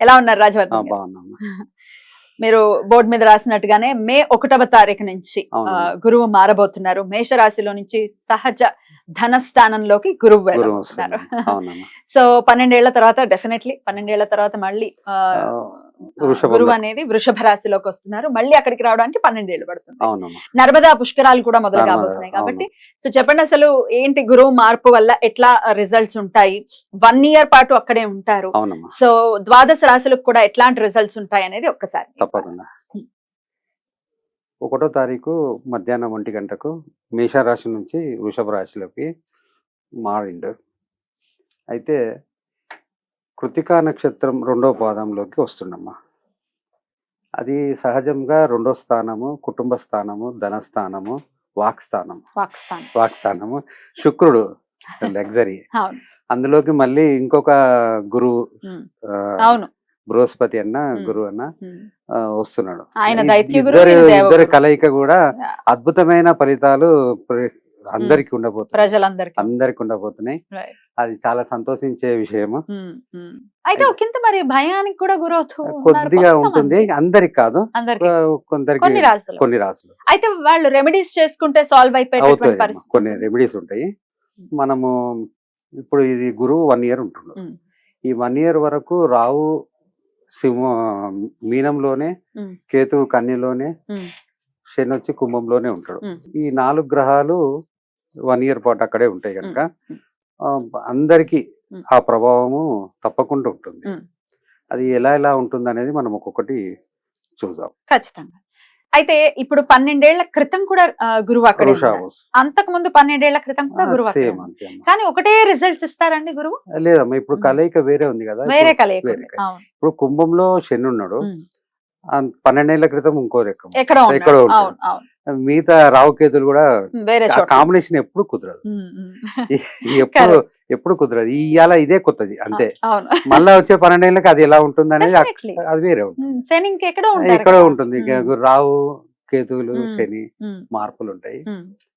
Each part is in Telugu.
ఎలా ఉన్నారు రాజవర్ధన్ మీరు బోర్డు మీద రాసినట్టుగానే మే ఒకటవ తారీఖు నుంచి వగురువు మారబోతున్నారు. మేషరాశిలో నుంచి సహజ ధన స్థానంలోకి గురువు. అవునమ్మా. సో పన్నెండేళ్ళ తర్వాత డెఫినెట్లీ పన్నెండేళ్ళ తర్వాత మళ్ళీ. గురువు అనేది వృషభ రాశిలోకి వస్తున్నారు. మళ్ళీ అక్కడికి రావడానికి పన్నెండేళ్ళు పడుతుంది. నర్మదా పుష్కరాలు కూడా మొదలు కాబోతున్నాయి కాబట్టి సో చెప్పండి అసలు ఏంటి గురువు మార్పు వల్ల ఎట్లా రిజల్ట్స్ ఉంటాయి? వన్ ఇయర్ పాటు అక్కడే ఉంటారు. సో ద్వాదశ రాశులకు కూడా ఎట్లాంటి రిజల్ట్స్ ఉంటాయి అనేది ఒక్కసారి తప్పకుండా. ఒకటో తారీఖు మధ్యాహ్నం ఒంటి గంటకు మేషరాశి నుంచి వృషభ రాశిలోకి మారిండు. అయితే కృతికా నక్షత్రం రెండో పాదంలోకి వస్తుండమ్మా అది సహజంగా రెండో స్థానము కుటుంబ స్థానము ధనస్థానము వాక్ స్థానము. పాకిస్తాన్ వాక్ స్థానము. శుక్రుడు లగ్జరీ. అందులోకి మళ్ళీ ఇంకొక గురువు అవును. బృహస్పతి అన్న. గురువు అన్న వస్తున్నాడు. ఇద్దరు. కలయిక కూడా అద్భుతమైన ఫలితాలు అందరికి ఉండబోతున్నాయి. ప్రజలందరికీ. అందరికి ఉండబోతున్నాయి. అది చాలా సంతోషించే విషయము. అయితే ఒకంత మరి భయానికి కూడా గురవుతూ కొద్దిగా. ఉంటుంది. అందరికి కాదు. కొందరికి కొన్ని రాసులు. అయితే వాళ్ళు రెమెడీస్ చేసుకుంటే సాల్వ్ పరిస్థితి కొన్ని రెమెడీస్ ఉంటాయి. మనము ఇప్పుడు ఇది గురువు వన్ ఇయర్ ఉమ్. ఈ వన్ ఇయర్ వరకు రావు సింహ మీనంలోనే. కేతు కన్యలోనే. శని వచ్చి కుంభంలోనే ఉంటాడు. ఈ నాలుగు గ్రహాలు వన్ ఇయర్ పాటు అక్కడే ఉంటాయి కనుక అందరికీ. ఆ ప్రభావము తప్పకుండా ఉంటుంది. అది ఎలా ఎలా ఉంటుంది అనేది మనం ఒక్కొక్కటి చూద్దాం ఖచ్చితంగా అయితే ఇప్పుడు పన్నెండేళ్ళ క్రితం కూడా గురువు అక్కడ అంతకు ముందు పన్నెండేళ్ళ క్రితం కూడా గురువు. కానీ ఒకటే రిజల్ట్స్ ఇస్తారండి గురువు? లేదమ్మా ఇప్పుడు. కలయిక వేరే ఉంది కదా వేరే కలయిక ఇప్పుడు కుంభంలో శని ఉన్నాడు. పన్నెండేళ్ళ క్రితం ఇంకో రకం. ఎక్కడో ఎక్కడో ఉన్నాడు. మిగతా రావుకేతులు కూడా కాంబినేషన్ ఎప్పుడు కుదరదు. ఎప్పుడు ఎప్పుడు కుదరదు. ఇవాళ ఇదే కొత్తది అంతే. మళ్ళా వచ్చే పన్నెండేళ్ళకి అది ఎలా ఉంటుంది అనేది. అది వేరే ఉంటుంది. ఇక్కడ. ఉంటుంది. రావు కేతువులు. శని మార్పులు ఉంటాయి.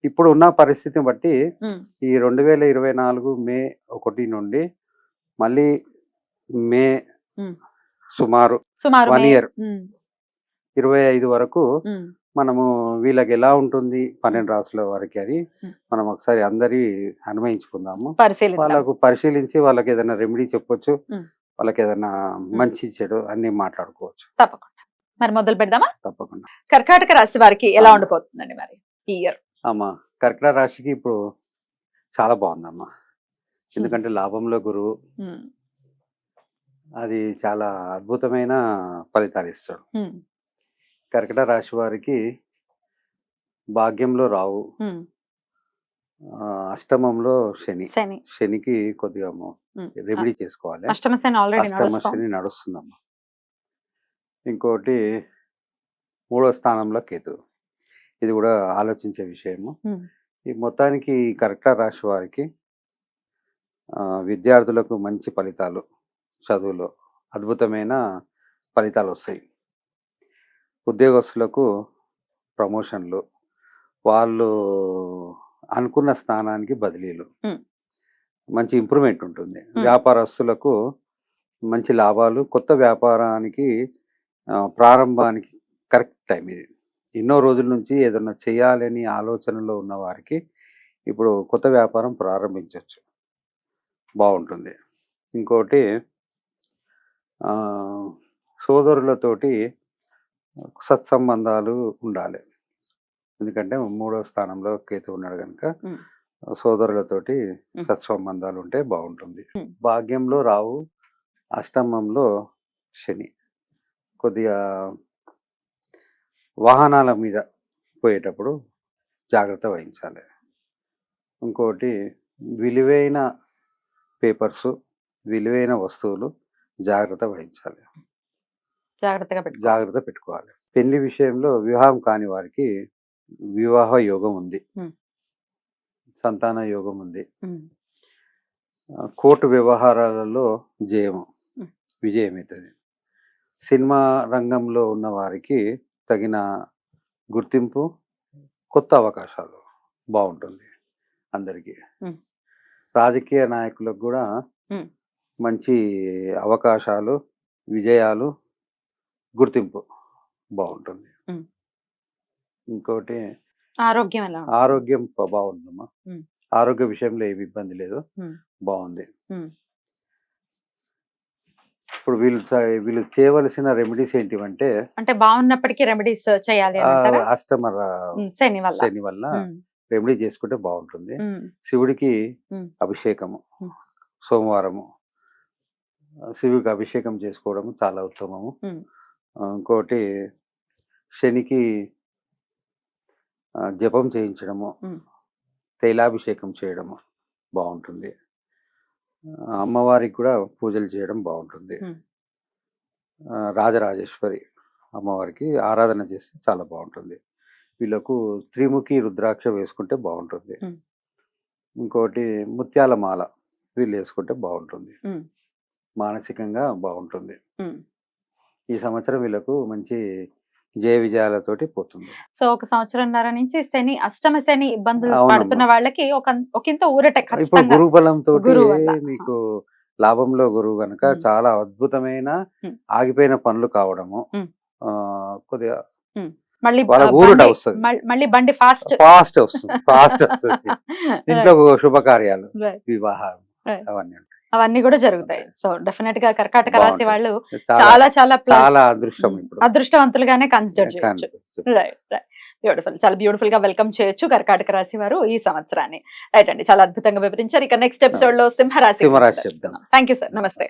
ఇప్పుడు ఉన్న పరిస్థితిని బట్టి ఈ రెండు వేల ఇరవై నాలుగు మే ఒకటి నుండి మళ్ళీ మే. సుమారు year. ఉమ్, ఇరవై ఐదు వరకు మనము వీళ్ళకి ఎలా ఉంటుంది పన్నెండు రాసుల వారికి అని. మనం ఒకసారి అందరి పరిశీలిద్దాం. వాళ్ళకు పరిశీలించి వాళ్ళకి ఏదైనా రెమెడీ చెప్పొచ్చు. వాళ్ళకి ఏదైనా మంచి చెడు అన్ని మాట్లాడుకోవచ్చు. తప్పకుండా. మరి మొదలు పెడదామా? తప్పకుండా. కర్కాటక రాశి వారికి ఎలా. ఉండిపోతుందండి మరి ఈ ఇయర్? అమ్మా కర్కట రాశికి ఇప్పుడు చాలా బాగుందమ్మా. ఎందుకంటే లాభంలో గురువు. అది చాలా అద్భుతమైన ఫలితాలు ఇస్తాడు. కర్కట రాశి వారికి భాగ్యంలో రావు. అష్టమంలో శని. శని. శనికి కొద్దిగా. రెమెడీ చేసుకోవాలి. అష్టమ శని నడుస్తుందమ్మా. ఇంకోటి మూడో స్థానంలో కేతు. ఇది కూడా ఆలోచించే విషయము. ఈ మొత్తానికి కర్కట రాశి వారికి విద్యార్థులకు మంచి ఫలితాలు చదువులో అద్భుతమైన ఫలితాలు వస్తాయి. ఉద్యోగస్తులకు ప్రమోషన్లు. వాళ్ళు అనుకున్న స్థానానికి బదిలీలు. మంచి ఇంప్రూవ్మెంట్ ఉంటుంది. వ్యాపారస్తులకు మంచి లాభాలు కొత్త వ్యాపారానికి ప్రారంభానికి కరెక్ట్ టైం ఇది. ఎన్నో రోజుల నుంచి ఏదన్నా చేయాలని ఆలోచనలో ఉన్న వారికి ఇప్పుడు కొత్త వ్యాపారం ప్రారంభించవచ్చు బాగుంటుంది. ఇంకోటి సోదరులతోటి సత్సంబంధాలు ఉండాలి ఎందుకంటే మూడో స్థానంలో కేతు ఉన్నాడు కనుక. సోదరులతోటి. సత్సంబంధాలు ఉంటే బాగుంటుంది. భాగ్యంలో రావు అష్టమంలో శని కొద్దిగా వాహనాల మీద పోయేటప్పుడు జాగ్రత్త వహించాలి ఇంకోటి విలువైన పేపర్స్ విలువైన వస్తువులు జాగ్రత్త వహించాలి జాగ్రత్తగా జాగ్రత్త పెట్టుకోవాలి పెళ్ళి విషయంలో వివాహం కాని వారికి వివాహ యోగం ఉంది. సంతాన యోగం ఉంది కోర్టు వ్యవహారాలలో జయము ఉమ్. విజయం అవుతుంది సినిమా రంగంలో ఉన్న వారికి తగిన గుర్తింపు కొత్త అవకాశాలు బాగుంటుంది అందరికీ. రాజకీయ నాయకులకు కూడా. మంచి అవకాశాలు విజయాలు గుర్తింపు బాగుంటుంది. ఇంకోటి ఆరోగ్యం ఎలా? ఆరోగ్యం బాగుందమ్మా ఉమ్. ఆరోగ్య విషయంలో ఏమి ఇబ్బంది లేదు. బాగుంది. ఇప్పుడు వీళ్ళు వీళ్ళు చేయవలసిన రెమెడీస్ ఏంటివంటే అంటే బాగున్నప్పటికీ రెమెడీస్ చేయాలి అష్టమ శని వల్ల శని వల్ల రెమెడీ చేసుకుంటే బాగుంటుంది శివుడికి. అభిషేకము. సోమవారము శివుడికి అభిషేకం చేసుకోవడము చాలా ఉత్తమము ఇంకోటి శనికి జపం చేయించడము. తైలాభిషేకం చేయడము బాగుంటుంది అమ్మవారికి కూడా పూజలు చేయడం బాగుంటుంది రాజరాజేశ్వరి అమ్మవారికి ఆరాధన చేస్తే చాలా బాగుంటుంది వీళ్ళకు త్రిముఖి రుద్రాక్ష వేసుకుంటే బాగుంటుంది. ఇంకోటి ముత్యాల మాల వీళ్ళు వేసుకుంటే బాగుంటుంది. మానసికంగా బాగుంటుంది. ఈ సంవత్సరం వీళ్ళకు మంచి జయ విజయాలతోటి పోతుంది సో ఒక సంవత్సరంన్నర నుంచి శని అష్టమ శని ఇబ్బందులు. పడుతున్న వాళ్ళకి ఒక ఒకంత ఊరట ఇప్పుడు గురు బలంతో. మీకు లాభంలో గురువు ఉమ్. చాలా అద్భుతమైన. ఆగిపోయిన పనులు కావడము కొద్దిగా మళ్ళీ ఊరట వస్తది. మళ్ళీ బండి ఫాస్ట్ ఫాస్ట్ వస్తుంది ఫాస్ట్ వస్తుంది ఇంట్లో శుభకార్యాలు వివాహాలు. అవన్నీ అవన్నీ కూడా జరుగుతాయి. సో డెఫినెట్గా కర్కాటక రాశి. వాళ్ళు చాలా చాలా చాలా అదృష్టం అదృష్టవంతులుగానే కన్సిడర్ చేయొచ్చు. రైట్ రైట్ బ్యూటిఫుల్ చాలా బ్యూటిఫుల్గా వెల్కమ్ చేయొచ్చు కర్కాటక రాశి వారు ఈ సంవత్సరాన్ని. రైట్ అండి. చాలా అద్భుతంగా వివరించారు. ఇక నెక్స్ట్ ఎపిసోడ్లో సింహరాశి. థ్యాంక్ యూ సార్ నమస్తే.